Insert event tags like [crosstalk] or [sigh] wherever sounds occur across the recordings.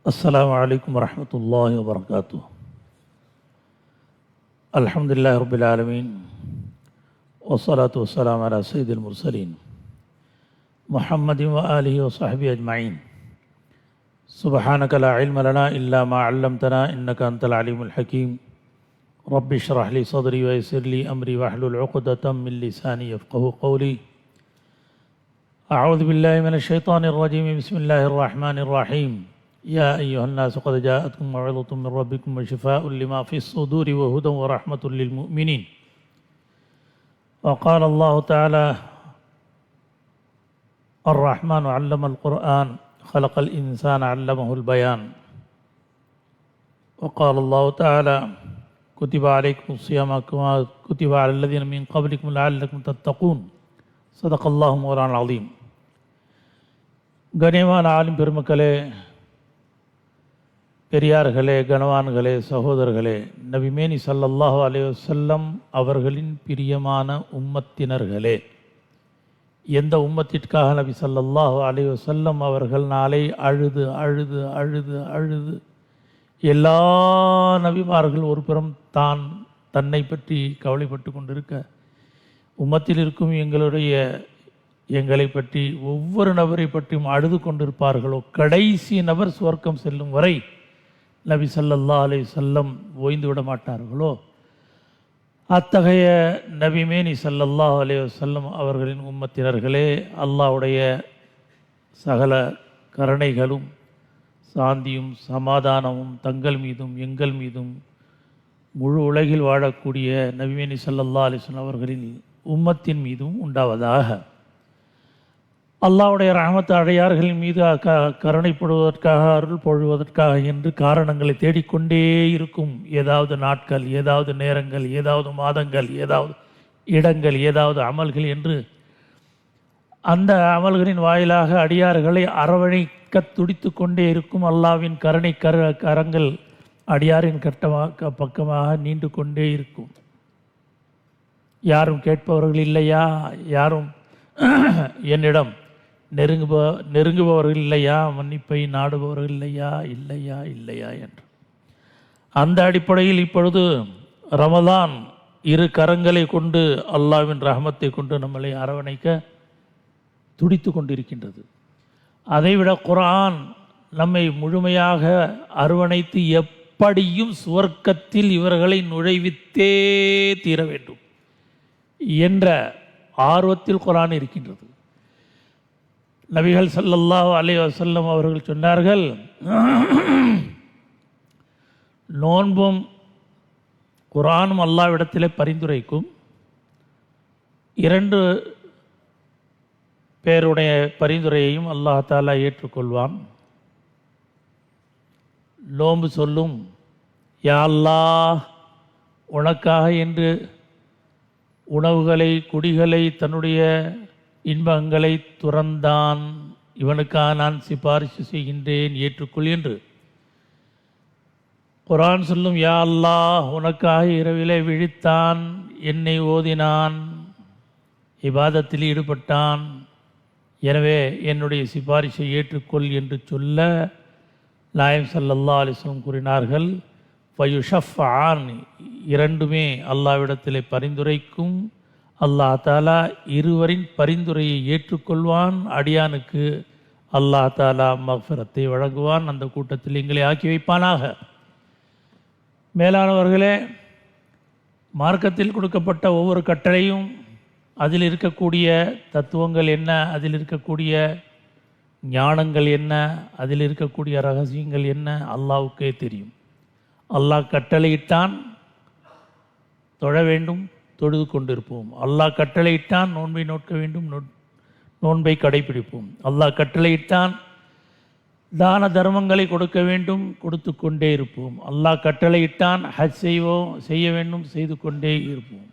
السلام عليكم ورحمة الله وبركاته. الحمد لله رب العالمين والصلاة والسلام على سيد المرسلين محمد وآله وصحبه أجمعين. سبحانك لا علم لنا إلا ما علمتنا إنك أنت العليم الحكيم. رب اشرح لي صدري ويسر لي أمري واحلل عقدة من لساني يفقه قولي. أعوذ بالله من الشيطان الرجيم. بسم الله الرحمن الرحيم. يا أيها الناس قد جاءتكم موعظة من ربكم وشفاء لما في الصدور وهدى ورحمة للمؤمنين وقال الله تعالى الرحمن علم القرآن خلق الإنسان علمه البيان وقال الله تعالى كتب عليكم الصيام كما كتب على الذين من قبلكم لعلكم تتقون صدق الله مولانا العظيم கனியமான ஆளும் பெருமக்களே பெரியார்களே கனவான்களே சகோதரர்களே நபிமேனி சல்லல்லாஹு அலைஹி அவர்களின் பிரியமான உம்மத்தினர்களே எந்த உம்மத்திற்காக நபி சல்லல்லாஹு அலைஹி அவர்கள் நாளை அழுது அழுது அழுது அழுது எல்லா நபிமார்கள் ஒரு புறம் தான் தன்னை பற்றி கவலைப்பட்டு கொண்டிருக்க உம்மத்தில் இருக்கும் எங்களுடைய எங்களை பற்றி ஒவ்வொரு நபரை பற்றியும் அழுது கொண்டிருப்பார்களோ கடைசி நபர் சுவர்க்கம் செல்லும் வரை நபி சல்லல்லா அலைஹி வஸல்லம் ஓய்ந்து விட மாட்டார்களோ? அத்தகைய நபிமேனி சல்லல்லா அலைஹி வல்லம் அவர்களின் உம்மத்தினர்களே அல்லாஹ்வுடைய சகல கருணைகளும் சாந்தியும் சமாதானமும் தங்கள் மீதும் எங்கள் மீதும் முழு உலகில் வாழக்கூடிய நபிமேனி சல்லல்லா அலிஸ்வன் அவர்களின் உம்மத்தின் மீதும் உண்டாவதாக. அல்லாவுடைய ரஹமத் அடையார்களின் மீது க கருணைப்படுவதற்காக அருள் பொழுவதற்காக என்று காரணங்களை தேடிக்கொண்டே இருக்கும். ஏதாவது நாட்கள் ஏதாவது நேரங்கள் ஏதாவது மாதங்கள் ஏதாவது இடங்கள் ஏதாவது அமல்கள் என்று அந்த அமல்களின் வாயிலாக அடியார்களை அரவணைக்க துடித்து கொண்டே இருக்கும் அல்லாவின் கருணை கர கரங்கள் அடியாரின் கட்டமாக பக்கமாக நீண்டு கொண்டே இருக்கும். யாரும் கேட்பவர்கள் இல்லையா? யாரும் [clears throat] என்னிடம் நெருங்குப நெருங்குபவர்கள் இல்லையா? மன்னிப்பை நாடுபவர்கள் இல்லையா? இல்லையா? இல்லையா என்று. அந்த அடிப்படையில் இப்பொழுது ரமதான் இரு கரங்களை கொண்டு அல்லாவின் ரஹமத்தை கொண்டு நம்மளை அரவணைக்க துடித்து கொண்டிருக்கின்றது. அதைவிட குரான் நம்மை முழுமையாக அரவணைத்து எப்படியும் சுவர்க்கத்தில் இவர்களை நுழைவித்தே தீர வேண்டும் என்ற ஆர்வத்தில் குரான் இருக்கின்றது. நபிகள் ஸல்லல்லாஹு அலி வசல்லம் அவர்கள் சொன்னார்கள் நோன்பும் குரானும் அல்லாவிடத்திலே பரிந்துரைக்கும். இரண்டு பேருடைய பரிந்துரையையும் அல்லாஹ் தாலா ஏற்றுக்கொள்வான். நோன்பு சொல்லும் யா அல்லா உனக்காக என்று உணவுகளை குடிகளை தன்னுடைய இன்பங்களை துறந்தான். இவனுக்காக நான் சிபாரிசு செய்கின்றேன் ஏற்றுக்கொள் என்று. குரான் சொல்லும் யா அல்லாஹ் உனக்காக இரவிலே விழித்தான் என்னை ஓதினான் இபாதத்தில் ஈடுபட்டான். எனவே என்னுடைய சிபாரிசை ஏற்றுக்கொள் என்று சொல்ல நாயம் சல்லல்லா அலிஸ்லம் கூறினார்கள் ஃபயுஷஃப் ஆன். இரண்டுமே அல்லாவிடத்திலே பரிந்துரைக்கும் அல்லாஹ் தாலா இருவரின் பரிந்துரையை ஏற்றுக்கொள்வான் அடியானுக்கு அல்லாஹ் தாலா மஃபரத்தை வழங்குவான் அந்த கூட்டத்தில் எங்களை ஆக்கி வைப்பானாக. மேலானவர்களே மார்க்கத்தில் கொடுக்கப்பட்ட ஒவ்வொரு கட்டளையும் அதில் இருக்கக்கூடிய தத்துவங்கள் என்ன அதில் இருக்கக்கூடிய ஞானங்கள் என்ன அதில் இருக்கக்கூடிய ரகசியங்கள் என்ன அல்லாவுக்கே தெரியும். அல்லாஹ் கட்டளையிட்டான் தொழ வேண்டும். தொழுது கொண்டிருப்போம். அல்லாஹ் கட்டளையிட்டான் நோன்பை நோக்க வேண்டும் நோன்பை கடைபிடிப்போம். அல்லாஹ் கட்டளையிட்டான் தான தர்மங்களை கொடுக்க வேண்டும் கொடுத்து கொண்டே இருப்போம். அல்லாஹ் கட்டளையிட்டான் ஹஜ் செய்வோம் செய்ய வேண்டும் செய்து கொண்டே இருப்போம்.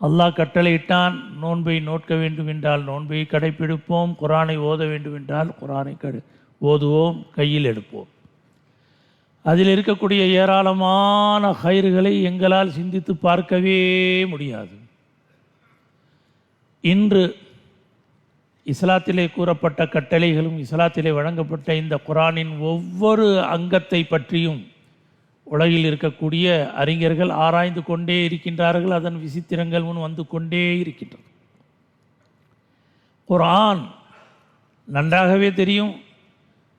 அல்லாஹ் கட்டளையிட்டான் நோன்பை நோட்க வேண்டும் என்றால் நோன்பை கடைபிடிப்போம். குரானை ஓத வேண்டும் என்றால் குரானை கடை ஓதுவோம் கையில் எடுப்போம். அதில் இருக்கக்கூடிய ஏராளமான கயிறுகளை எங்களால் சிந்தித்து பார்க்கவே முடியாது. இன்று இஸ்லாத்திலே கூறப்பட்ட கட்டளைகளும் இஸ்லாத்திலே வழங்கப்பட்ட இந்த குரானின் ஒவ்வொரு அங்கத்தை பற்றியும் உலகில் இருக்கக்கூடிய அறிஞர்கள் ஆராய்ந்து கொண்டே இருக்கின்றார்கள். அதன் விசித்திரங்கள் முன் வந்து கொண்டே இருக்கின்றது. குரான் நன்றாகவே தெரியும்.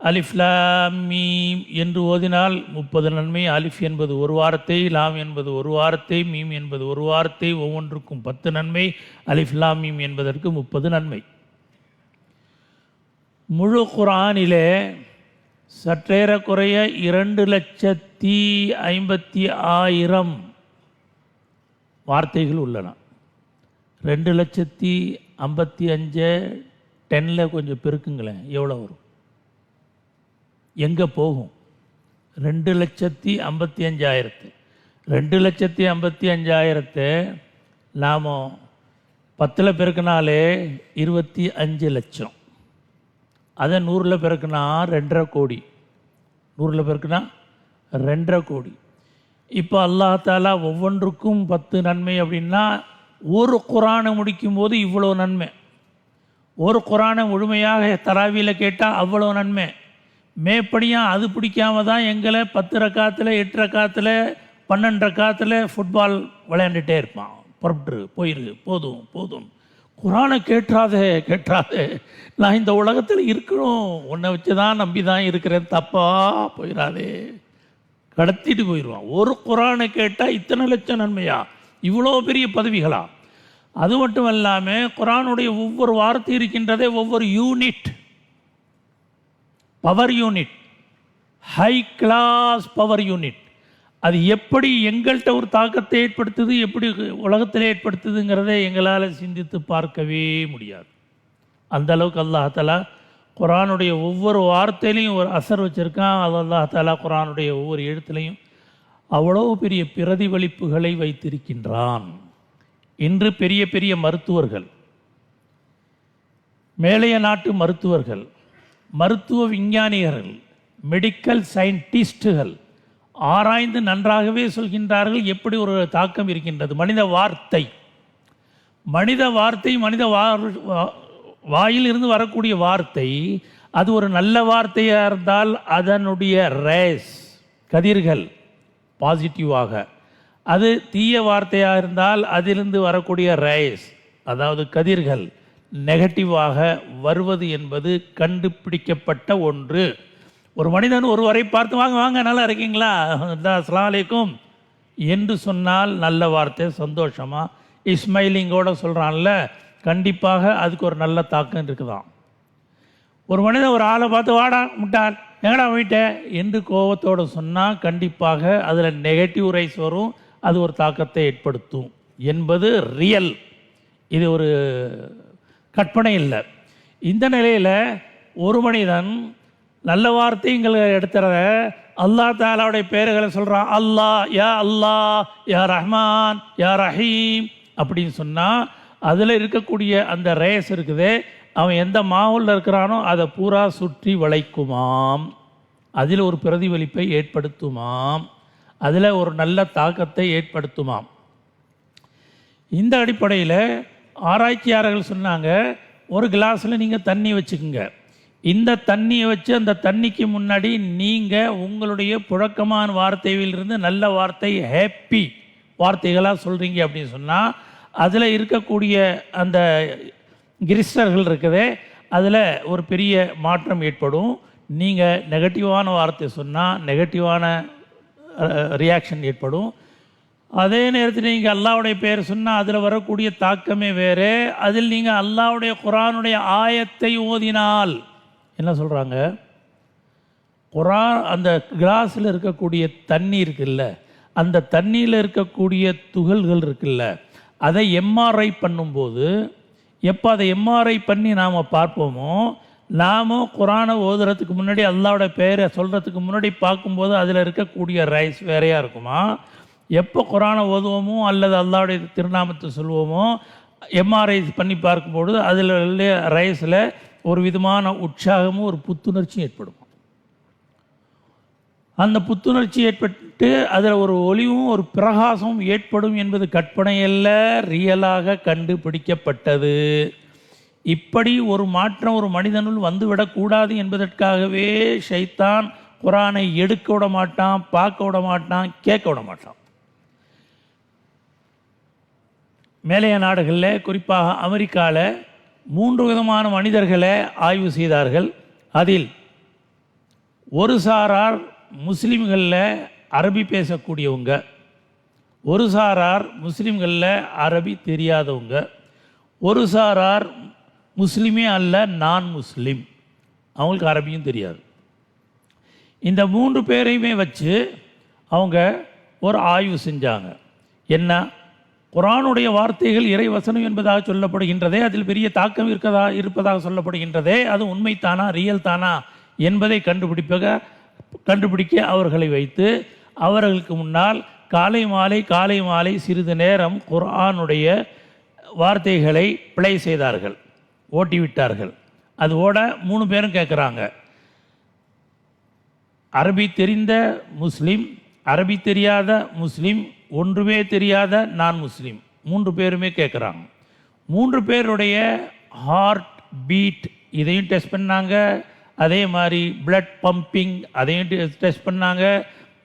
அலிஃப் லாம் மீம் என்று ஓதினால் முப்பது நன்மை. அலிஃப் என்பது ஒரு வாரத்தை லாம் என்பது ஒரு வாரத்தை மீம் என்பது ஒரு வாரத்தை ஒவ்வொன்றுக்கும் பத்து நன்மை. அலிஃப் லாம் மீம் என்பதற்கு முப்பது நன்மை. முழு குரானிலே சற்றேறக்குறைய இரண்டு லட்சத்தி ஐம்பத்தி ஆயிரம் வார்த்தைகள் உள்ளன. ரெண்டு லட்சத்தி ஐம்பத்தி அஞ்சு டென்னில் கொஞ்சம் பெருக்குங்களேன் எவ்வளோ வரும்? எங்கே போகும்? ரெண்டு லட்சத்தி ஐம்பத்தி அஞ்சாயிரத்து. ரெண்டு லட்சத்தி ஐம்பத்தி அஞ்சாயிரத்தை நாம் பத்தில் பெருக்கினாலே இருபத்தி அஞ்சு லட்சம். அதை நூறில் பெருக்குனா ரெண்டரை கோடி. நூறில் பெருக்குனா ரெண்டரை கோடி. இப்போ அல்லாத்தாலா ஒவ்வொன்றுக்கும் பத்து நன்மை அப்படின்னா ஒரு குரானை முடிக்கும் போது இவ்வளோ நன்மை. ஒரு குரானை முழுமையாக தராவியில் கேட்டால் அவ்வளோ நன்மை. மேப்படியாக அது பிடிக்காம தான் எங்களை பத்து ரக்காத்தில் எட்டு ரக்காத்தில் பன்னெண்டு ரக்காத்தில் ஃபுட்பால் விளையாண்டுட்டே இருப்பான். புறப்பட்டு போயிரு போதும் போதும். குரானை கேட்டாதே கேட்டாதே நான் இந்த உலகத்தில் இருக்கணும். உன்னை வச்சு தான் நம்பி தான் இருக்கிறேன். தப்பா போயிடாதே கடத்திட்டு போயிடுவான். ஒரு குரானை கேட்டால் இத்தனை லட்சம் நன்மையா? இவ்வளோ பெரிய பதவிகளா? அது மட்டும் இல்லாமல் குரானுடைய ஒவ்வொரு வார்த்தை இருக்கின்றதே ஒவ்வொரு unit power unit high class power unit அது எப்படி எங்கள்கிட்ட ஒரு தாக்கத்தை ஏற்படுத்துது எப்படி உலகத்தில் ஏற்படுத்துதுங்கிறதை எங்களால் சிந்தித்து பார்க்கவே முடியாது. அந்த அளவுக்கு அல்லாஹாலா குரானுடைய ஒவ்வொரு வார்த்தையிலையும் ஒரு அசர் வச்சுருக்கான். அது அல்லாஹாலா குரானுடைய ஒவ்வொரு எழுத்துலையும் அவ்வளோ பெரிய பிரதிபலிப்புகளை வைத்திருக்கின்றான். இன்று பெரிய பெரிய மருத்துவர்கள் மேலைய நாட்டு மருத்துவர்கள் மருத்துவ விஞ்ஞானிகள் மெடிக்கல் சயின்டிஸ்டுகள் ஆராய்ந்து நன்றாகவே சொல்கின்றார்கள் எப்படி ஒரு தாக்கம் இருக்கின்றது. மனித வார்த்தை. மனித வார்த்தை மனித வாயில் வா- வாயிலிருந்து வரக்கூடிய வார்த்தை அது ஒரு நல்ல வார்த்தையாக இருந்தால் அதனுடைய ரேஸ் கதிர்கள் பாசிட்டிவாக அது தீய வார்த்தையாக இருந்தால் அதிலிருந்து வரக்கூடிய ரேஸ் அதாவது கதிர்கள். நெகட்டிவாக வருவது என்பது கண்டுபிடிக்கப்பட்ட ஒன்று. ஒரு மனிதன் ஒருவரை பார்த்து வாங்க வாங்க நல்லா இருக்கீங்களா? அஸ்லாம் அலைக்கும். என்று சொன்னால் நல்ல வார்த்தை சந்தோஷமாக இஸ்மைலிங்கோட சொல்கிறான்ல கண்டிப்பாக அதுக்கு ஒரு நல்ல தாக்கம் இருக்குதான் ஒரு மனிதன் ஒரு ஆளை பார்த்து வாடா முட்டார் எங்கடா வீட்டை என்று கோபத்தோடு சொன்னால் கண்டிப்பாக அதில் நெகட்டிவ் ரைஸ் வரும் அது ஒரு தாக்கத்தை ஏற்படுத்தும் என்பது ரியல் இது ஒரு கற்பனை இல்லை இந்த நிலையில் ஒரு மனிதன் நல்ல வார்த்தைங்களை எடுத்துறத அல்லாஹ் தாலாவுடைய பேர்களை சொல்கிறான் அல்லா யா அல்லாஹ் யா ரஹ்மான் யா ரஹீம் அப்படின்னு சொன்னால் அதில் இருக்கக்கூடிய அந்த ரேஸ் இருக்குது. அவன் எந்த மாவுலில் இருக்கிறானோ அதை பூரா சுற்றி வளைக்குமாம். அதில் ஒரு பிரதிபலிப்பை ஏற்படுத்துமாம். அதில் ஒரு நல்ல தாக்கத்தை ஏற்படுத்துமாம். இந்த அடிப்படையில் ஆராய்ச்சியாளர்கள் சொன்னாங்க ஒரு கிளாஸில் நீங்கள் தண்ணி வச்சுக்கோங்க. இந்த தண்ணியை வச்சு அந்த தண்ணிக்கு முன்னாடி நீங்கள் உங்களுடைய புழக்கமான வார்த்தையிலிருந்து நல்ல வார்த்தை ஹாப்பி வார்த்தைகளாக சொல்கிறீங்க அப்படின்னு சொன்னால் அதில் இருக்கக்கூடிய அந்த கிரிஸ்டர்கள் இருக்குதே அதில் ஒரு பெரிய மாற்றம் ஏற்படும். நீங்கள் நெகட்டிவான வார்த்தை சொன்னால் நெகட்டிவான ரியாக்ஷன் ஏற்படும். அதே நேரத்தில் நீங்கள் அல்லாவுடைய பேர் சொன்னால் அதில் வரக்கூடிய தாக்கமே வேறு. அதில் நீங்கள் அல்லாவுடைய குரானுடைய ஆயத்தை ஓதினால் என்ன சொல்கிறாங்க குரான் அந்த கிளாஸில் இருக்கக்கூடிய தண்ணி இருக்குல்ல அந்த தண்ணியில் இருக்கக்கூடிய துகள்கள் இருக்குல்ல அதை எம்ஆர்ஐ பண்ணும்போது எப்போ அதை எம்ஆர்ஐ பண்ணி நாம் பார்ப்போமோ நாமும் குரானை ஓதுறதுக்கு முன்னாடி அல்லாவோட பேரை சொல்கிறதுக்கு முன்னாடி பார்க்கும்போது அதில் இருக்கக்கூடிய ரைஸ் வேறையாக இருக்குமா? எப்போ குரானை ஓதுவோமோ அல்லது அல்லாவுடைய திருநாமத்தை சொல்லுவோமோ எம்ஆர்ஐ பண்ணி பார்க்கும்பொழுது அதில் ரைஸில் ஒரு விதமான உற்சாகமும் ஒரு புத்துணர்ச்சியும் ஏற்படும். அந்த புத்துணர்ச்சி ஏற்பட்டு அதில் ஒரு ஒளிவும் ஒரு பிரகாசமும் ஏற்படும் என்பது கற்பனையல்ல ரியலாக கண்டுபிடிக்கப்பட்டது. இப்படி ஒரு மாற்றம் ஒரு மனிதனுள் வந்துவிடக்கூடாது என்பதற்காகவே ஷைத்தான் குரானை எடுக்க விட மாட்டான் பார்க்க விட மாட்டான் கேட்க விட மாட்டான். மேலைய நாடுகளில் குறிப்பாக அமெரிக்காவில் மூன்று விதமான மனிதர்களை ஆய்வு செய்தார்கள். அதில் ஒரு சாரார் முஸ்லீம்களில் அரபி பேசக்கூடியவங்க. ஒரு சாரார் முஸ்லீம்களில் அரபி தெரியாதவங்க. ஒரு சாரார் முஸ்லீமே அல்ல நான் முஸ்லீம். அவங்களுக்கு அரபியும் தெரியாது. இந்த மூன்று பேரையுமே வச்சு அவங்க ஒரு ஆய்வு செஞ்சாங்க. என்ன? குரானுடைய வார்த்தைகள் இறை வசனம் என்பதாக சொல்லப்படுகின்றதே அதில் பெரிய தாக்கம் இருக்கதா இருப்பதாக சொல்லப்படுகின்றதே அது உண்மைத்தானா ரியல் தானா என்பதை கண்டுபிடிப்பக கண்டுபிடிக்க அவர்களை வைத்து அவர்களுக்கு முன்னால் காலை மாலை காலை மாலை சிறிது நேரம் குரானுடைய வார்த்தைகளை பிளே செய்தார்கள் ஓட்டி விட்டார்கள். அது ஓட மூணு பேரும் கேட்குறாங்க அரபி தெரிந்த முஸ்லீம் அரபி தெரியாத முஸ்லீம் ஒன்றுமே தெரியாத நான் முஸ்லீம். மூன்று பேருமே கேட்குறாங்க மூன்று பேருடைய ஹார்ட் பீட் இதையும் டெஸ்ட் பண்ணாங்க. அதே மாதிரி பிளட் பம்பிங் அதையும் டெஸ்ட் பண்ணாங்க.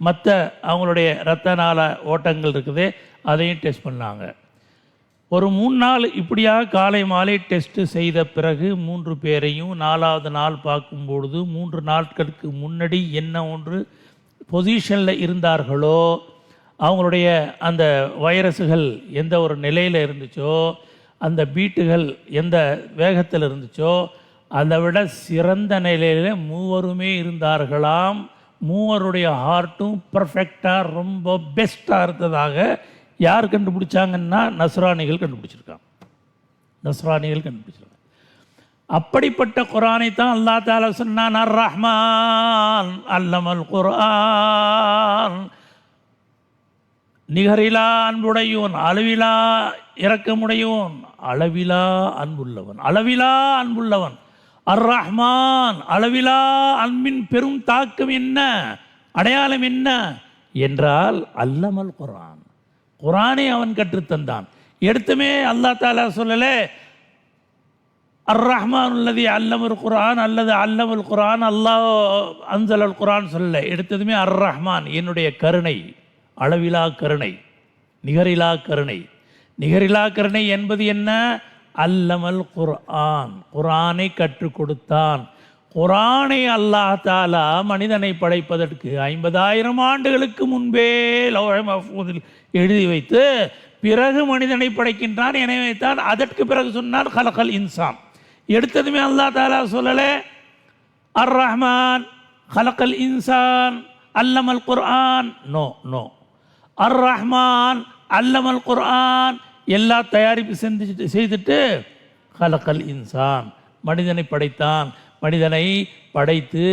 மற்ற அவங்களுடைய இரத்த நாள ஓட்டங்கள் இருக்குது அதையும் டெஸ்ட் பண்ணாங்க. ஒரு மூணு நாள் இப்படியாக காலை மாலை டெஸ்ட்டு செய்த பிறகு மூன்று பேரையும் நாலாவது நாள் பார்க்கும்பொழுது மூன்று நாட்களுக்கு முன்னாடி என்ன ஒன்று பொசிஷனில் இருந்தார்களோ அவங்களுடைய அந்த வைரஸுகள் எந்த ஒரு நிலையில் இருந்துச்சோ அந்த பீட்டுகள் எந்த வேகத்தில் இருந்துச்சோ அதை விட சிறந்த நிலையில் மூவருமே இருந்தார்களாம். மூவருடைய ஹார்ட்டும் பர்ஃபெக்டாக ரொம்ப பெஸ்ட்டாக இருந்ததாக யார் கண்டுபிடிச்சாங்கன்னா நஸ்ரானிகள் கண்டுபிடிச்சிருக்காங்க. நஸ்ரானிகள் கண்டுபிடிச்சிருக்காங்க. அப்படிப்பட்ட குரானை தான் அல்லா தாலா சொன்னான் அர் ரஹ்மான் அல்லமல் குரான் நிகரிலா அன்புடையோன் அளவிலா இறக்கமுடையோன் அளவிலா அன்புள்ளவன். அளவிலா அன்புள்ளவன். அர் ரஹ்மான் அளவிலா அன்பின் பெரும் தாக்கம் என்ன? அடையாளம் என்ன? என்றால் அல்லமல் குரான் குரானை அவன் கற்றுத்தந்தான். எடுத்துமே அல்லா தாலா சொல்லலே அர் ரஹ்மான் உள்ளது அல்லமுல் குரான் அல்லது அல்லமுல் குரான் அல்லாஹ் அன்சல் குரான் சொல்லலை. எடுத்ததுமே அர் ரஹ்மான் என்னுடைய கருணை. அளவிலா கருணை நிகரிலா கருணை நிகரிலா கருணை என்பது என்ன? அல்லமல் குர்ஆன். குரானை கற்றுக் கொடுத்தான். குரானை அல்லாஹ் தாலா மனிதனை படைப்பதற்கு ஐம்பதாயிரம் ஆண்டுகளுக்கு முன்பே லௌஹ மஹ்ஃபூதில் எழுதி வைத்து பிறகு மனிதனை படைக்கின்றான். எனவே தான் அதற்கு பிறகு சொன்னார் கலகல் இன்சான். எடுத்ததுமே அல்லாஹ் தாலா சொல்லலை அர் ரஹ்மான் ஹலக்கல் இன்சான் அல்லமல் குர்ஆன். No no. அர் ரஹ்மான் அல்லமல் குர்ஆன் எல்லா தயாரிப்பு செஞ்சு செய்துட்டு கலக்கல் இன்சான். மனிதனை படைத்தான். மனிதனை படைத்து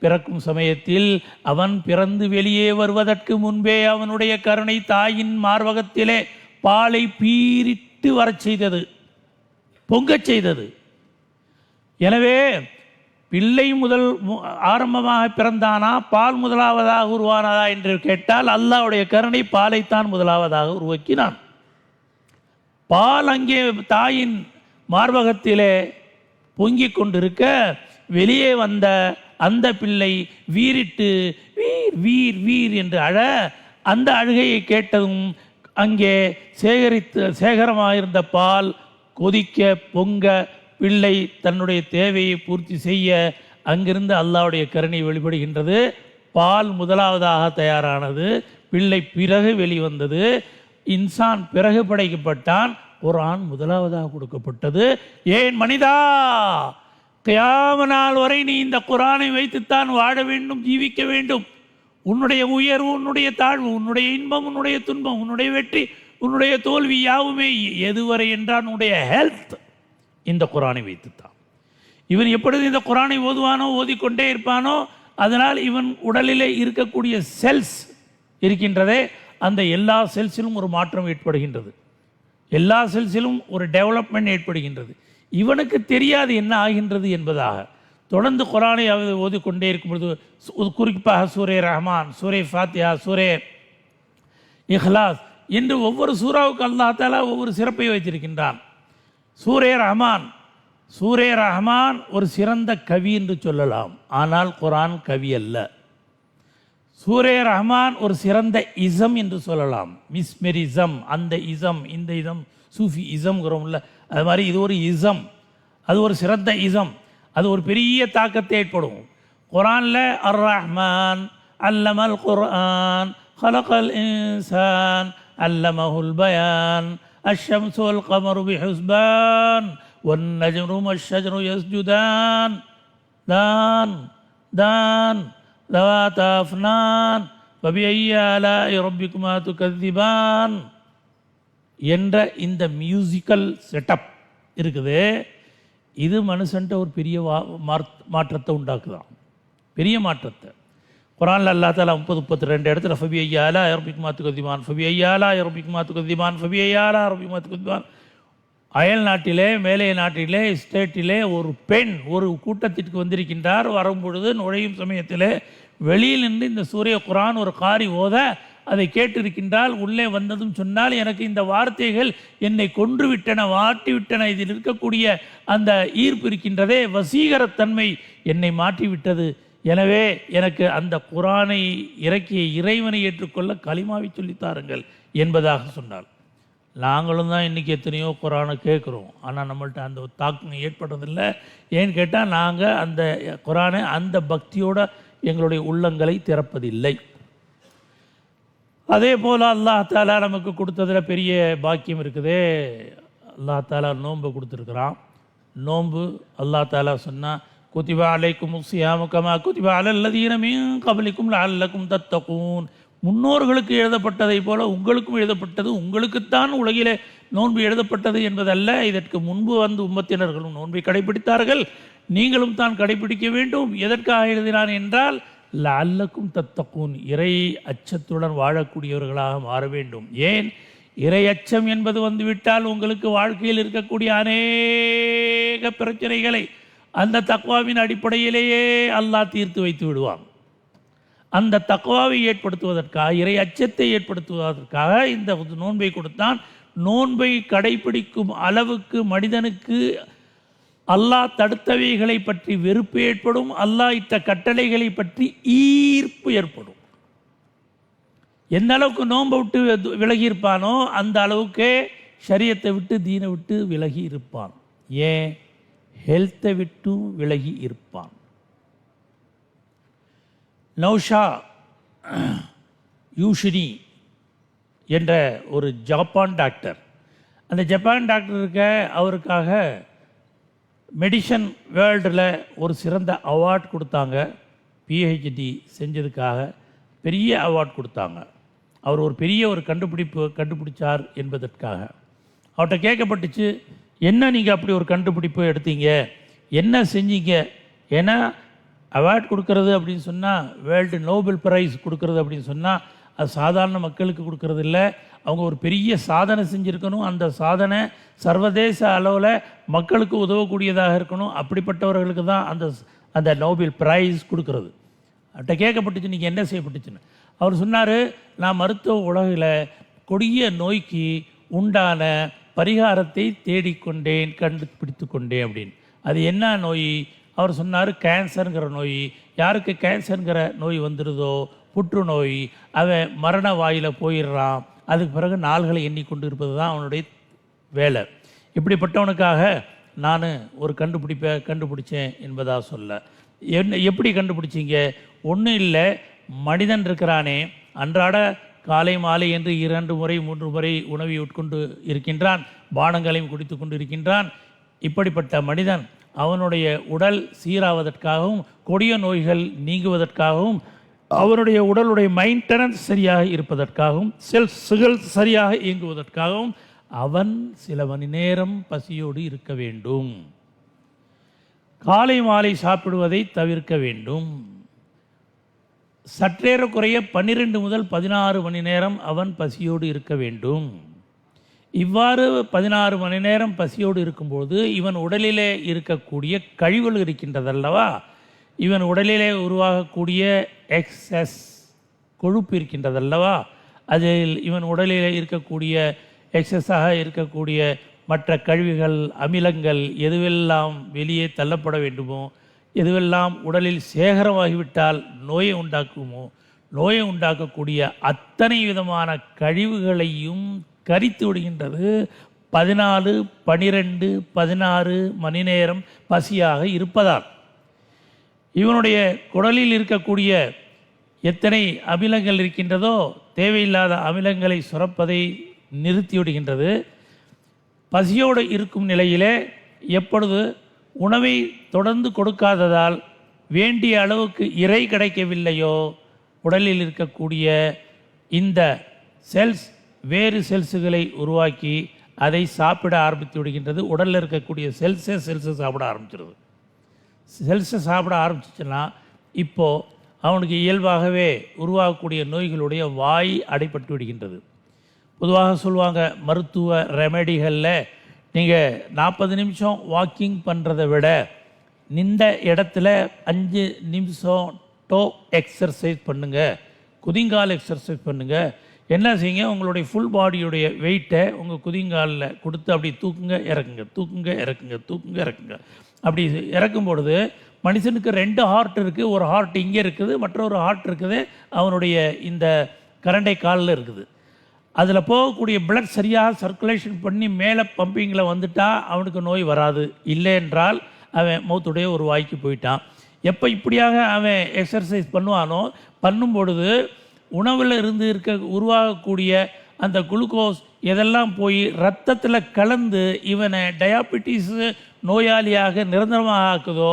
பிறக்கும் சமயத்தில் அவன் பிறந்து வெளியே வருவதற்கு முன்பே அவனுடைய கருணை தாயின் மார்பகத்திலே பாலை பீரிட்டு வரச் செய்தது பொங்கச் செய்தது. எனவே பிள்ளை முதல் மு- ஆரம்பமாக பிறந்தானா பால் முதலாவதாக உருவானதா என்று கேட்டால் அல்லாஹ்வுடைய கருணை பாலைத்தான் முதலாவதாக உருவாக்கினான். பால் அங்கே தாயின் மார்பகத்திலே பொங்கிக் கொண்டிருக்க வெளியே வந்த அந்த பிள்ளை வீரிட்டு வீர் வீர் வீர் என்று அழ அந்த அழுகையை கேட்டதும் அங்கே சேகரித்து சேகரமாக இருந்த பால் கொதிக்க பொங்க பிள்ளை தன்னுடைய தேவையை பூர்த்தி செய்ய அங்கிருந்து அல்லாவுடைய கருணை வெளிப்படுகின்றது. பால் முதலாவதாக தயாரானது. பிள்ளை பிறகு வெளிவந்தது. இன்சான் பிறகு படைக்கப்பட்டான். குரான் முதலாவதாக கொடுக்கப்பட்டது. ஏன் மனிதா கியாம நாள் வரை நீ இந்த குரானை வைத்துத்தான் வாழ வேண்டும் ஜீவிக்க வேண்டும். உன்னுடைய உயர்வு உன்னுடைய தாழ்வு உன்னுடைய இன்பம் உன்னுடைய துன்பம் உன்னுடைய வெற்றி உன்னுடைய தோல்வி யாவுமே எதுவரை என்றால் உன்னுடைய ஹெல்த் இந்த குரானை வைத்துத்தான். இவன் எப்பொழுது இந்த குரானை ஓதுவானோ ஓதிக்கொண்டே இருப்பானோ அதனால் இவன் உடலிலே இருக்கக்கூடிய செல்ஸ் இருக்கின்றதே அந்த எல்லா செல்ஸிலும் ஒரு மாற்றம் ஏற்படுகின்றது. எல்லா செல்ஸிலும் ஒரு டெவலப்மெண்ட் ஏற்படுகின்றது. இவனுக்கு தெரியாது என்ன ஆகின்றது என்பதாக. தொடர்ந்து குரானை அவர் ஓதிக்கொண்டே இருக்கும் பொழுது குறிப்பாக sure Rahman sure Fatiha sure இஹ்லாஸ் என்று ஒவ்வொரு சூறாவுக்கு அல்லாத்தாலா ஒவ்வொரு சிறப்பை வைத்திருக்கின்றான். சூரே ரஹ்மான். சூரே ரஹ்மான் ஒரு சிறந்த கவி என்று சொல்லலாம். ஆனால் குரான் கவி அல்ல. சூரே ரஹ்மான் ஒரு சிறந்த இசம் என்று சொல்லலாம். மிஸ்மெரிசம் அந்த இசம் இந்த இசம் சூஃபி இசம்ங்கிறோம்ல அது மாதிரி இது ஒரு இசம். அது ஒரு சிறந்த இசம். அது ஒரு பெரிய தாக்கத்தை ஏற்படும். குரானில் அர் ரஹ்மான் அல்லமல் குர்ஆன் ஹலகல் இன்சான் அல்லமஹுல் பயான் الشمس والقمر بحسبان والنجم والشجر يسجدان دان دان ذوات أفنان فبأي آلاء ربكما تكذبان என்ற இந்த மியூசிக்கல் செட்டப் இருக்குது இது மனுஷன்ட்ட ஒரு பெரிய வா மார்த்- மாற்றத்தை உண்டாக்குதான் பெரிய மாற்றத்தை குரான்ல அல்லா தாலா முப்பது முப்பத்தி ரெண்டு இடத்துல ஃபபி ஐயாலா அரபிக் மாத்து கதிமான் ஃபபி ஐயாலா அரபிக் மாத்து கதிமான் ஃபபி ஐயாலா அரபிக் மாத்து கதிமான் அயல் நாட்டிலே மேலே நாட்டிலே ஸ்டேட்டிலே ஒரு பெண் ஒரு கூட்டத்திற்கு வந்திருக்கின்றார். வரும்பொழுது நுழையும் சமயத்திலே வெளியில் நின்று இந்த சூரிய குரான் ஒரு காரி ஓத அதை கேட்டிருக்கின்றால் உள்ளே வந்ததும் சொன்னால் எனக்கு இந்த வார்த்தைகள் என்னை கொன்று விட்டன வாட்டி விட்டன இதில் இருக்கக்கூடிய அந்த ஈர்ப்பு இருக்கின்றதே வசீகரத்தன்மை என்னை மாற்றிவிட்டது. எனவே எனக்கு அந்த குரானை இறக்கிய இறைவனை ஏற்றுக்கொள்ள களிமாவை சொல்லித்தாருங்கள் என்பதாக சொன்னாள். நாங்களும் தான் இன்றைக்கி எத்தனையோ குரானை கேட்குறோம். ஆனால் நம்மள்ட்ட அந்த ஒரு தாக்கம் ஏற்படுறதில்லை ஏன்னு கேட்டால் நாங்கள் அந்த குரானை அந்த பக்தியோட எங்களுடைய உள்ளங்களை திறப்பதில்லை. அதே போல் அல்லாஹ் தாலா நமக்கு கொடுத்ததில் பெரிய பாக்கியம் இருக்குதே. அல்லாஹ் தாலா நோன்பு கொடுத்துருக்குறான். நோன்பு அல்லாஹ் தாலா சொன்னால் குதிபா அலைக்கும் சியாமு கமா குதிபா அலல்லதீனமையும் கபலிக்கும் அல்லக்கும் தத்தகூன் முன்னோர்களுக்கு எழுதப்பட்டதை போல உங்களுக்கும் எழுதப்பட்டது. உங்களுக்குத்தான் உலகிலே நோன்பு எழுதப்பட்டது என்பதல்ல. இதற்கு முன்பு வந்து உம்மத்தினர்களும் நோன்பை கடைபிடித்தார்கள். நீங்களும் தான் கடைபிடிக்க வேண்டும். எதற்காக எழுதினான் என்றால் லல்லக்கும் தத்தக்கும் இறை அச்சத்துடன் வாழக்கூடியவர்களாக மாற வேண்டும். ஏன்? இறை அச்சம் என்பது வந்துவிட்டால் உங்களுக்கு வாழ்க்கையில் இருக்கக்கூடிய அநேக பிரச்சனைகளை அந்த தக்குவாவின் அடிப்படையிலேயே அல்லாஹ் தீர்த்து வைத்து விடுவான். அந்த தக்குவாவை ஏற்படுத்துவதற்காக இறை அச்சத்தை ஏற்படுத்துவதற்காக இந்த நோன்பை கொடுத்தான். நோன்பை கடைபிடிக்கும் அளவுக்கு மனிதனுக்கு அல்லாஹ் தடுத்தவைகளை பற்றி வெறுப்பு ஏற்படும் அல்லாஹ் இட்ட கட்டளைகளை பற்றி ஈர்ப்பு ஏற்படும். எந்த அளவுக்கு நோன்பை விட்டு விலகி இருப்பானோ அந்த அளவுக்கே சரியத்தை விட்டு தீனை விட்டு விலகி இருப்பான் ஏன்? ஹெல்த்தை விட்டும் விலகி இருப்பான். நௌஷா யூஷினி என்ற ஒரு ஜப்பான் டாக்டர். அந்த ஜப்பான் டாக்டருக்க அவருக்காக மெடிசன் வேர்ல்டில் ஒரு சிறந்த அவார்ட் கொடுத்தாங்க. பிஹெச்டி செஞ்சதுக்காக பெரிய அவார்ட் கொடுத்தாங்க. அவர் ஒரு பெரிய ஒரு கண்டுபிடிப்பு கண்டுபிடிச்சார் என்பதற்காக. அவர்கிட்ட கேட்கப்பட்டுச்சு என்ன நீங்கள் அப்படி ஒரு கண்டுபிடிப்பு எடுத்தீங்க? என்ன செஞ்சீங்க? ஏன்னா அவார்ட் கொடுக்கறது அப்படின்னு சொன்னால் வேர்ல்டு நோபல் பிரைஸ் கொடுக்கறது அப்படின்னு சொன்னால் அது சாதாரண மக்களுக்கு கொடுக்கறது இல்லை. அவங்க ஒரு பெரிய சாதனை செஞ்சுருக்கணும். அந்த சாதனை சர்வதேச அளவில் மக்களுக்கு உதவக்கூடியதாக இருக்கணும். அப்படிப்பட்டவர்களுக்கு தான் அந்த அந்த நோபல் பிரைஸ் கொடுக்கறது. அவர்கிட்ட கேட்கப்பட்டுச்சு நீங்கள் என்ன செய்யப்பட்டுச்சுன்னு? அவர் சொன்னார் நான் மருத்துவ உலகில் கொடிய நோய்க்கு உண்டான பரிகாரத்தை தேடிக்கொண்டேன் கண்டுபிடித்து கொண்டேன் அப்படின்னு. அது என்ன நோய்? அவர் சொன்னார் கேன்சருங்கிற நோய். யாருக்கு கேன்சருங்கிற நோய் வந்துடுதோ புற்றுநோய். அவன் மரண வாயில் போயிடுறான். அதுக்கு பிறகு நாள்களை எண்ணிக்கொண்டு இருப்பது தான் அவனுடைய வேலை. இப்படிப்பட்டவனுக்காக நான் ஒரு கண்டுபிடிப்பை கண்டுபிடிச்சேன் என்பதாக சொல்ல. என்ன எப்படி கண்டுபிடிச்சீங்க? ஒன்றும் இல்லை மனிதன் இருக்கிறானே. அன்றாட காலை மாலை என்று இரண்டு முறை மூன்று முறை உணவை உட்கொண்டு இருக்கின்றான் பானங்களையும் குடித்து கொண்டு இருக்கின்றான் இப்படிப்பட்ட மனிதன் அவனுடைய உடல் சீராவதற்காகவும் கொடிய நோய்கள் நீங்குவதற்காகவும் அவனுடைய உடலுடைய மெயின்டெனன்ஸ் சரியாக இருப்பதற்காகவும் செல்ஸ்கள் சரியாக இயங்குவதற்காகவும் அவன் சில மணி நேரம் பசியோடு இருக்க வேண்டும். காலை மாலை சாப்பிடுவதை தவிர்க்க வேண்டும். சற்றேறக்குறைய பன்னிரெண்டு முதல் பதினாறு மணி நேரம் அவன் பசியோடு இருக்க வேண்டும். இவ்வாறு பதினாறு மணி நேரம் பசியோடு இருக்கும்போது இவன் உடலிலே இருக்கக்கூடிய கழிவுகள் இருக்கின்றதல்லவா? இவன் உடலிலே உருவாகக்கூடிய எக்ஸஸ் கொழுப்பு இருக்கின்றதல்லவா? அதில் இவன் உடலிலே இருக்கக்கூடிய எக்ஸஸாக இருக்கக்கூடிய மற்ற கழிவுகள் அமிலங்கள் எதுவெல்லாம் வெளியே தள்ளப்பட வேண்டுமோ எதுவெல்லாம் உடலில் சேகரமாகிவிட்டால் நோயை உண்டாக்குமோ நோயை உண்டாக்கக்கூடிய அத்தனை விதமான கழிவுகளையும் கரித்து விடுகின்றது. பதினாலு பனிரெண்டு பதினாறு மணி நேரம் பசியாக இருப்பதால். இவனுடைய குடலில் இருக்கக்கூடிய எத்தனை அமிலங்கள் இருக்கின்றதோ தேவையில்லாத அமிலங்களை சுரப்பதை நிறுத்திவிடுகின்றது பசியோடு இருக்கும் நிலையிலே எப்பொழுது உணவை தொடர்ந்து கொடுக்காததால் வேண்டிய அளவுக்கு இறை கிடைக்கவில்லையோ? உடலில் இருக்கக்கூடிய இந்த செல்ஸ் வேறு செல்ஸுகளை உருவாக்கி அதை சாப்பிட ஆரம்பித்து விடுகின்றது. உடலில் இருக்கக்கூடிய செல்ஸே செல்ஸை சாப்பிட ஆரம்பிச்சிருது. செல்ஸை சாப்பிட ஆரம்பிச்சிச்சுன்னா இப்போது அவனுக்கு இயல்பாகவே உருவாகக்கூடிய நோய்களுடைய வாய் அடைப்பட்டு விடுகின்றது. பொதுவாக சொல்லுவாங்க மருத்துவ ரெமெடிகளில் நீங்கள் நாற்பது நிமிஷம் வாக்கிங் பண்ணுறதை விட நின்ற இடத்துல அஞ்சு நிமிஷம் டோ எக்ஸர்சைஸ் பண்ணுங்கள் குதிங்கால் எக்ஸசைஸ் பண்ணுங்கள் என்ன செய்யுங்க? உங்களுடைய ஃபுல் பாடியுடைய வெயிட்டை உங்கள் குதிங்காலில் கொடுத்து அப்படி தூக்குங்க இறக்குங்க. தூக்குங்க இறக்குங்க தூக்குங்க இறக்குங்க. அப்படி இறக்கும் பொழுது மனுஷனுக்கு ரெண்டு ஹார்ட் இருக்குது ஒரு ஹார்ட் இங்கே இருக்குது. மற்றொரு ஹார்ட் இருக்குது. அவனுடைய இந்த கரண்டை காலில் இருக்குது. அதில் போகக்கூடிய பிளட் சரியாக சர்க்குலேஷன் பண்ணி மேலே பம்பிங்கில் வந்துட்டால் அவனுக்கு நோய் வராது. இல்லை என்றால் அவன் மௌத்துடைய ஒரு வாய்க்கு போயிட்டான். எப்போ இப்படியாக அவன் எக்ஸசைஸ் பண்ணுவானோ பண்ணும் பொழுது உணவில் இருந்து இருக்க உருவாகக்கூடிய அந்த குளுக்கோஸ் எதெல்லாம் போய் ரத்தத்தில் கலந்து இவனை டயாபெட்டிஸு நோயாளியாக நிரந்தரமாக ஆக்குதோ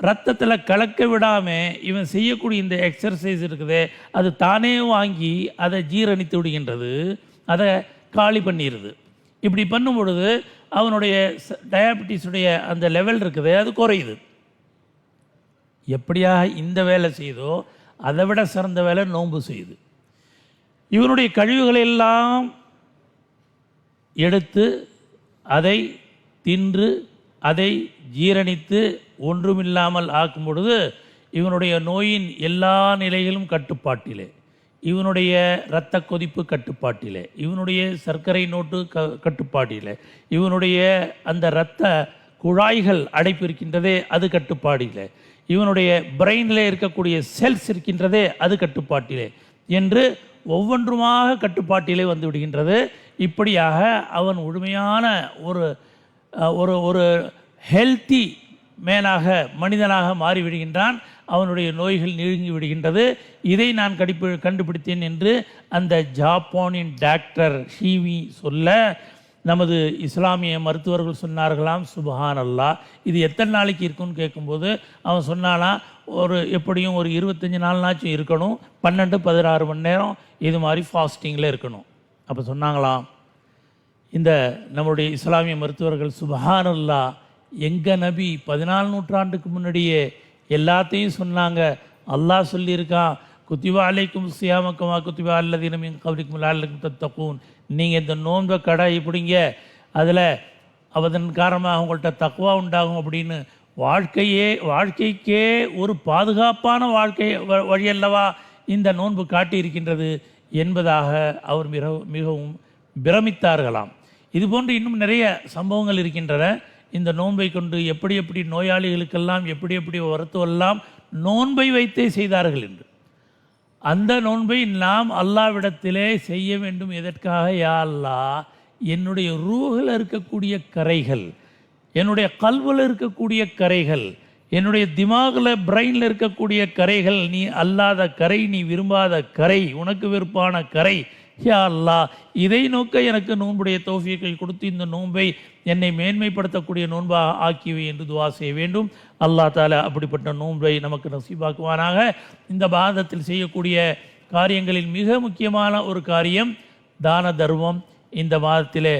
ரத்தத்தில் கலக்க விடாமல் இவன் செய்யக்கூடிய இந்த எக்ஸசைஸ் இருக்குது அது தானே வாங்கி அதை ஜீரணித்து விடுகின்றது அதை காலி பண்ணிடுது இப்படி பண்ணும் பொழுது அவனுடைய டயாபெட்டிஸுடைய அந்த லெவல் இருக்குது அது குறையுது. எப்படியாக இந்த வேலை செய்தோ அதை விட சிறந்த வேலை நோன்பு செய்யுது. இவனுடைய கழிவுகளை எல்லாம் எடுத்து அதை தின்று அதை ஜீரணித்து ஒன்றுமில்லாமல் ஆக்கும் பொழுது இவனுடைய நோயின் எல்லா நிலைகளும் கட்டுப்பாட்டிலே. இவனுடைய இரத்த கொதிப்பு கட்டுப்பாட்டிலே. இவனுடைய சர்க்கரை நோட்டு க கட்டுப்பாட்டிலே. இவனுடைய அந்த இரத்த குழாய்கள் அடைப்பு இருக்கின்றதே அது கட்டுப்பாடிலே இவனுடைய பிரெயினில் இருக்கக்கூடிய செல்ஸ் இருக்கின்றதே அது கட்டுப்பாட்டிலே என்று ஒவ்வொன்றுமாக கட்டுப்பாட்டிலே வந்து விடுகின்றது. இப்படியாக அவன் முழுமையான ஒரு ஒரு ஒரு ஹெல்த்தி மேனாக மனிதனாக மாறிவிடுகின்றான். அவனுடைய நோய்கள் நீங்கி விடுகின்றது. இதை நான் கடிப்பு கண்டுபிடித்தேன் என்று அந்த ஜாப்பானின் டாக்டர் ஷீவி சொல்ல நமது இஸ்லாமிய மருத்துவர்கள் சொன்னார்களாம் சுபஹான் அல்லா இது எத்தனை நாளைக்கு இருக்குன்னு கேட்கும்போது அவன் சொன்னானா ஒரு எப்படியும் ஒரு இருபத்தஞ்சி நாள்னாச்சும் இருக்கணும். பன்னெண்டு பதினாறு மணி நேரம் இது மாதிரி ஃபாஸ்டிங்கில் இருக்கணும். அப்போ சொன்னாங்களாம் இந்த நம்முடைய இஸ்லாமிய மருத்துவர்கள் சுபஹானல்லா எங்க நபி பதினாலு நூற்றாண்டுக்கு முன்னாடியே எல்லாத்தையும் சொன்னாங்க. அல்லாஹ் சொல்லியிருக்கான் குத்திவா அலைக்கும் சியாமக்கமா குத்திவா அல்லதீனம் என் கவலிக்கும் லாலுக்கும் தத்தக்கூன் நீங்கள் இந்த நோன்பை கடை இப்படிங்க அதில் அதன் காரணமாக உங்கள்கிட்ட தக்குவா உண்டாகும் அப்படின்னு வாழ்க்கையே வாழ்க்கைக்கே ஒரு பாதுகாப்பான வாழ்க்கை வ- வழியல்லவா இந்த நோன்பு காட்டியிருக்கின்றது என்பதாக அவர் மிக மிகவும் பிரமித்தார்களாம். இதுபோன்று இன்னும் நிறைய சம்பவங்கள் இருக்கின்றன. இந்த நோன்பை கொண்டு எப்படி எப்படி நோயாளிகளுக்கெல்லாம் எப்படி எப்படி வருத்துவெல்லாம் நோன்பை வைத்தே செய்தார்கள் என்று. அந்த நோன்பை நாம் அல்லாவிடத்திலே செய்ய வேண்டும் எதற்காக? யா அல்லாஹ் என்னுடைய ரூகில் இருக்கக்கூடிய கரைகள் என்னுடைய கல்வில் இருக்கக்கூடிய கரைகள் என்னுடைய திமாகில் பிரெயினில் இருக்கக்கூடிய கரைகள் நீ அல்லாத கரை நீ விரும்பாத கரை உனக்கு விருப்பான கரை யா அல்லாஹ் இதை நோக்க எனக்கு நோன்புடைய தோஃபியக்கை கொடுத்து இந்த நோன்பை என்னை மேன்மைப்படுத்தக்கூடிய நோன்பாக ஆக்கிவை என்று துவா செய்ய வேண்டும். அல்லாஹ் தாலா அப்படிப்பட்ட நோன்பை நமக்கு நசீபாக்குவானாக. இந்த பாதத்தில் செய்யக்கூடிய காரியங்களில் மிக முக்கியமான ஒரு காரியம் தான தர்மம். இந்த மாதத்திலே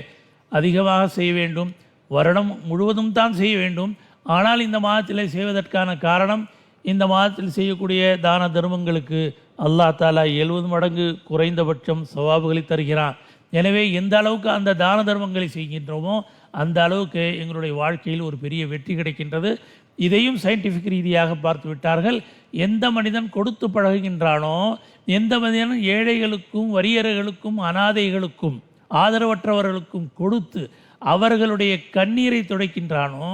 அதிகமாக செய்ய வேண்டும். வருடம் முழுவதும் தான் செய்ய வேண்டும். ஆனால் இந்த மாதத்தில் செய்வதற்கான காரணம் இந்த மாதத்தில் செய்யக்கூடிய தான தர்மங்களுக்கு அல்லாஹ் தாலா எழுபது மடங்கு குறைந்தபட்சம் சவாபுகளை தருகிறான். எனவே எந்த அளவுக்கு அந்த தான தர்மங்களை செய்கின்றோமோ அந்த அளவுக்கு எங்களுடைய வாழ்க்கையில் ஒரு பெரிய வெற்றி கிடைக்கின்றது. இதையும் சயின்டிஃபிக் ரீதியாக பார்த்து விட்டார்கள். எந்த மனிதன் கொடுத்து பழகுகின்றானோ எந்த மனிதன் ஏழைகளுக்கும் வறியர்களுக்கும் அனாதைகளுக்கும் ஆதரவற்றவர்களுக்கும் கொடுத்து அவர்களுடைய கண்ணீரை துடைக்கின்றானோ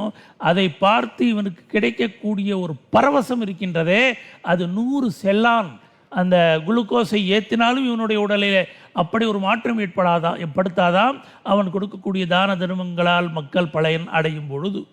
அதை பார்த்து இவனுக்கு கிடைக்கக்கூடிய ஒரு பரவசம் இருக்கின்றதே அது நூறு செல்லான். அந்த குளுக்கோஸை ஏற்றினாலும் இவனுடைய உடலில் அப்படி ஒரு மாற்றம் ஏற்படாதான் ஏற்படுத்தாதான் அவன் கொடுக்கக்கூடிய தான தர்மங்களால் மக்கள் பழையன் அடையும் பொழுது.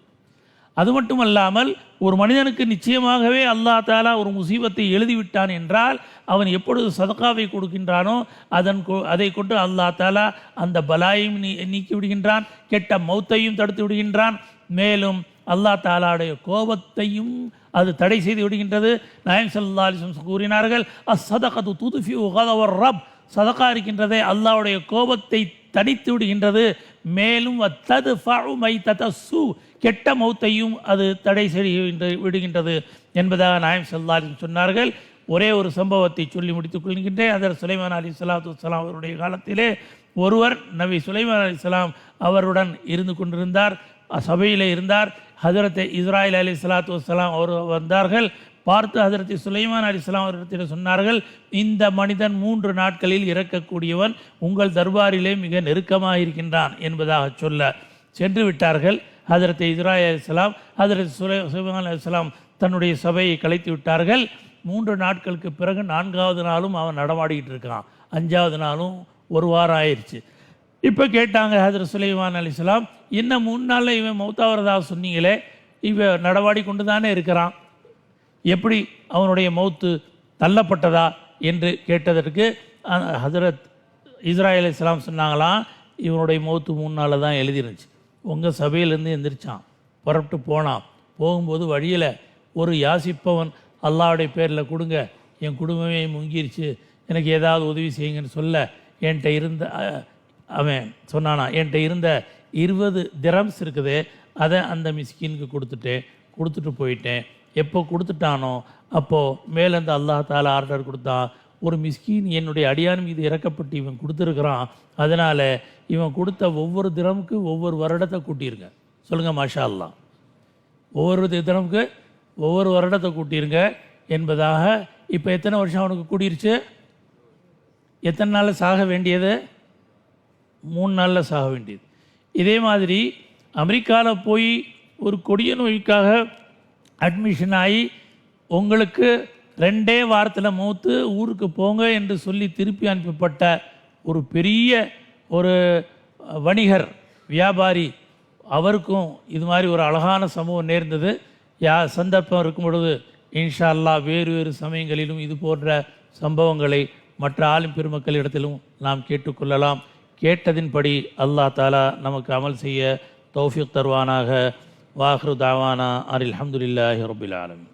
அது மட்டுமல்லாமல் ஒரு மனிதனுக்கு நிச்சயமாகவே அல்லாஹ் தாலா ஒரு முசீபத்தை எழுதிவிட்டான் என்றால் அவன் எப்பொழுது சதக்காவை கொடுக்கின்றானோ அதன் கொ- அதை கொண்டு அல்லாஹ் தாலா அந்த பலாயையும் நீ நீக்கி விடுகின்றான் கெட்ட மௌத்தையும் தடுத்து விடுகின்றான். மேலும் அல்லாஹ் தாலாவுடைய கோபத்தையும் அது தடை செய்து விடுகின்றது. நாயம் சல்லா அலிசம் கூறினார்கள் அசதகது துதுஃபி உகதவர் ரப். சதகா இருக்கின்றதே அல்லாஹ்வுடைய கோபத்தை தடித்து விடுகின்றது. மேலும் தது மை ததசு கெட்ட மௌத்தையும் அது தடை செய்து விடுகின்றது என்பதாக நாயம் சல்லாலிம் சொன்னார்கள். ஒரே ஒரு சம்பவத்தை சொல்லி முடித்துக் கொள்கின்றேன். அதர் சுலைமான் அலி சலாத்து வலாம் அவருடைய காலத்திலே ஒருவர் நபி சுலைமான் அலி சலாம் அவருடன் இருந்து கொண்டிருந்தார் சபையில் இருந்தார். ஹதரத்தை இஸ்ராயில் அலி சலாத்து வலாம் அவர் வந்தார்கள். பார்த்து ஹஜரத் சுலைமான் அலி இஸ்லாம் அவரிடத்தில் சொன்னார்கள் இந்த மனிதன் மூன்று நாட்களில் இறக்கக்கூடியவன் உங்கள் தர்பாரிலே மிக நெருக்கமாக இருக்கின்றான் என்பதாக சொல்ல சென்று விட்டார்கள். ஹஜரத் இஸ்ராயல் அலி இஸ்லாம் ஹதரத் சுலை சுலைமான் அலி இஸ்லாம் தன்னுடைய சபையை கலைத்து விட்டார்கள். மூன்று நாட்களுக்கு பிறகு நான்காவது நாளும் அவன் நடமாடிக்கிட்டு இருக்கான். அஞ்சாவது நாளும் ஒரு வாரம் ஆயிடுச்சு இப்போ கேட்டாங்க ஹஜரத் சுலைமான் அலி இஸ்லாம் என்ன மூணு நாளில் இவன் மௌத்தாகிறதா சொன்னீங்களே இவன் நடவாடி கொண்டு தானே இருக்கிறான். எப்படி அவனுடைய மௌத்து தள்ளப்பட்டதா என்று கேட்டதற்கு ஹசரத் இஸ்ராயல் இஸ்லாம் சொன்னாங்களாம் இவனுடைய மௌத்து மூணு நாளில் தான் எழுதிருந்துச்சு. உங்கள் சபையிலேருந்து எந்திரிச்சான் புறப்பட்டு போனான். போகும்போது வழியில் ஒரு யாசிப்பவன் அல்லாவுடைய பேரில் கொடுங்க என் குடும்பமே முங்கிருச்சு எனக்கு ஏதாவது உதவி செய்யுங்கன்னு சொல்ல என்கிட்ட இருந்த அவன் சொன்னானா என்கிட்ட இருந்த இருபது திரம்ஸ் இருக்குது அதை அந்த மிஸ்கின்க்கு கொடுத்துட்டேன் கொடுத்துட்டு போயிட்டேன். எப்போ கொடுத்துட்டானோ அப்போது மேலேருந்து அல்லாஹ் தாலா ஆர்டர் கொடுத்தான். ஒரு மிஸ்கின் என்னுடைய அடியான் மீது இறக்கப்பட்டு இவன் கொடுத்துருக்குறான். அதனால் இவன் கொடுத்த ஒவ்வொரு தினமுக்கு ஒவ்வொரு வருடத்தை கூட்டியிருங்க சொல்லுங்கள் மாஷா அல்லாம் ஒவ்வொரு தினமுக்கு ஒவ்வொரு வருடத்தை கூட்டியிருங்க என்பதாக இப்போ எத்தனை வருஷம் அவனுக்கு கூட்டிருச்சு எத்தனை நாள் சாக வேண்டியது? மூணு நாளில் சாக வேண்டியது. இதே மாதிரி அமெரிக்காவில் போய் ஒரு கொடிய நோய்க்காக அட்மிஷன் ஆகி உங்களுக்கு ரெண்டே வாரத்தில் மூத்து ஊருக்கு போங்க என்று சொல்லி திருப்பி அனுப்பப்பட்ட ஒரு பெரிய ஒரு வணிகர் வியாபாரி அவருக்கும் இது மாதிரி ஒரு அழகான சமூகம் நேர்ந்தது. யா சந்தர்ப்பம் இருக்கும் பொழுது இன்ஷா அல்லாஹ் வேறு வேறு சமயங்களிலும் இது போன்ற சம்பவங்களை மற்ற ஆளும் பெருமக்களிடத்திலும் நாம் கேட்டுக்கொள்ளலாம். கேட்டதின்படி அல்லாஹ் தாலா நமக்கு அமல் செய்ய தௌஃபிக் தருவானாக. வாஹ்ரு தாவானா அரில் அஹமதுல்லாஹி ரபுல் ஆலமின்.